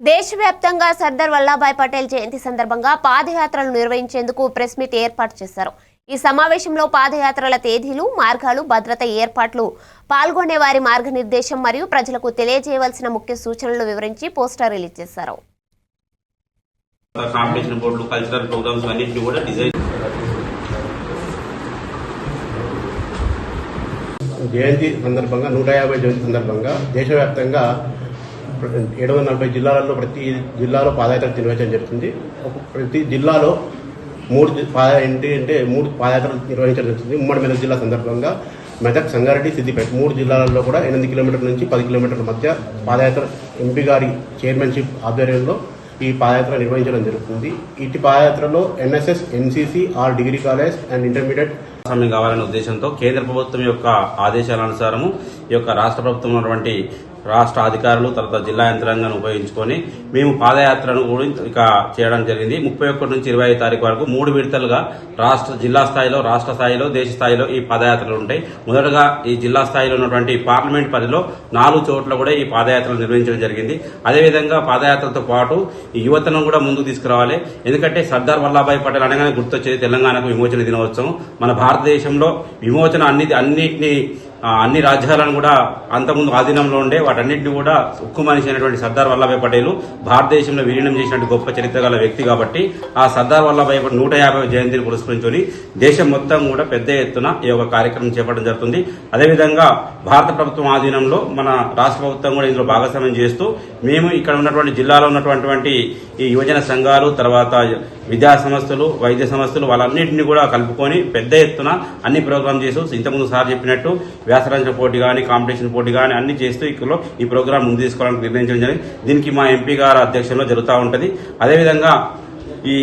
దేశవ్యాప్తంగా సర్దార్ వల్లభాయ్ పటేల్ జయంతి సందర్భంగా పాదయాత్రలు నిర్వహించేందుకు ప్రెస్ మీట్ ఏర్పాటు చేశారు. ఈ సమావేశంలో పాదయాత్రల తేదీలు మార్గాలు భద్రత ఏర్పాట్లు పాల్గొనే వారి మార్గనిర్దేశం మరియు ప్రజలకు తెలియజేయవలసిన ముఖ్య సూచనలు వివరించి పోస్టర్ రిలీజ్ చేశారు. కాంపిటీషన్ బోర్డులు కల్చరల్ ప్రోగ్రామ్స్ అన్నింటినీ కూడా డిజైన్ జయంతి సందర్భంగా నూట యాభై జయంతి సందర్భంగా దేశవ్యాప్తంగా ఏడు వందల నలభై జిల్లాలలో ప్రతి జిల్లాలో పాదయాత్ర నిర్వహించడం జరుగుతుంది. ప్రతి జిల్లాలో మూడు పాద ఏంటి అంటే మూడు పాదయాత్రలు నిర్వహించడం జరుగుతుంది. ఉమ్మడి మెదక్ జిల్లా సందర్భంగా మెదక్ సంగారెడ్డి సిద్దిపేట మూడు జిల్లాలలో కూడా ఎనిమిది కిలోమీటర్ల నుంచి పది కిలోమీటర్ల మధ్య పాదయాత్ర ఎంపీ గారి చైర్మన్షిప్ ఆధ్వర్యంలో ఈ పాదయాత్ర నిర్వహించడం జరుగుతుంది. ఇటు పాదయాత్రలో NSS NCC or degree college and intermediate సమయం కావాలనే ఉద్దేశంతో కేంద్ర ప్రభుత్వం యొక్క ఆదేశాల అనుసారము ఈ యొక్క రాష్ట్ర ప్రభుత్వం ఉన్నటువంటి రాష్ట్ర అధికారులు తర్వాత జిల్లా యంత్రాంగాన్ని ఉపయోగించుకొని మేము పాదయాత్రను కూడా ఇక చేయడం జరిగింది. ముప్పై ఒకటి నుంచి ఇరవై ఐదు తారీఖు వరకు మూడు విడతలుగా రాష్ట్ర జిల్లా స్థాయిలో రాష్ట్ర స్థాయిలో దేశ స్థాయిలో ఈ పాదయాత్రలు ఉంటాయి. మొదటగా ఈ జిల్లా స్థాయిలో ఉన్నటువంటి పార్లమెంట్ పరిధిలో నాలుగు చోట్ల కూడా ఈ పాదయాత్రలు నిర్వహించడం జరిగింది. అదేవిధంగా పాదయాత్రతో పాటు ఈ యువతను కూడా ముందుకు తీసుకురావాలి. ఎందుకంటే సర్దార్ వల్లభాయ్ పటేల్ అనగానే గుర్తొచ్చేది తెలంగాణకు విమోచన దినోత్సవం. మన భారతదేశంలో విమోచన అన్ని అన్నింటినీ అన్ని రాజ్యాలను కూడా అంతకుముందు ఆధీనంలో ఉండే వాటన్నిటిని కూడా ఉక్కు మనిషి అయినటువంటి సర్దార్ వల్లభాయ్ పటేల్ భారతదేశంలో విలీనం చేసినటువంటి గొప్ప చరిత్ర గల వ్యక్తి కాబట్టి ఆ సర్దార్ వల్లభాయ్ నూట యాభై జయంతిని పురస్కరించుకొని దేశం మొత్తం కూడా పెద్ద ఎత్తున ఈ యొక్క కార్యక్రమం చేపట్టడం జరుగుతుంది. అదేవిధంగా భారత ప్రభుత్వం ఆధీనంలో మన రాష్ట్ర ప్రభుత్వం కూడా ఇందులో భాగస్వామ్యం చేస్తూ మేము ఇక్కడ ఉన్నటువంటి జిల్లాలో ఉన్నటువంటి ఈ యువజన సంఘాలు తర్వాత విద్యా సంస్థలు వైద్య సంస్థలు వాళ్ళన్నింటినీ కూడా కలుపుకొని పెద్ద ఎత్తున అన్ని ప్రోగ్రామ్ చేస్తూ ఇంతకుముందు సార్ చెప్పినట్టు వ్యాసరచన పోటీ కానీ కాంపిటీషన్ పోటీ కానీ అన్ని చేస్తూ ఇక్కడ ఈ ప్రోగ్రామ్ ముందు తీసుకోవడానికి నిర్ణయించడం జరిగింది. దీనికి మా ఎంపీ గారి అధ్యక్షంలో జరుగుతూ ఉంటుంది. అదేవిధంగా ఈ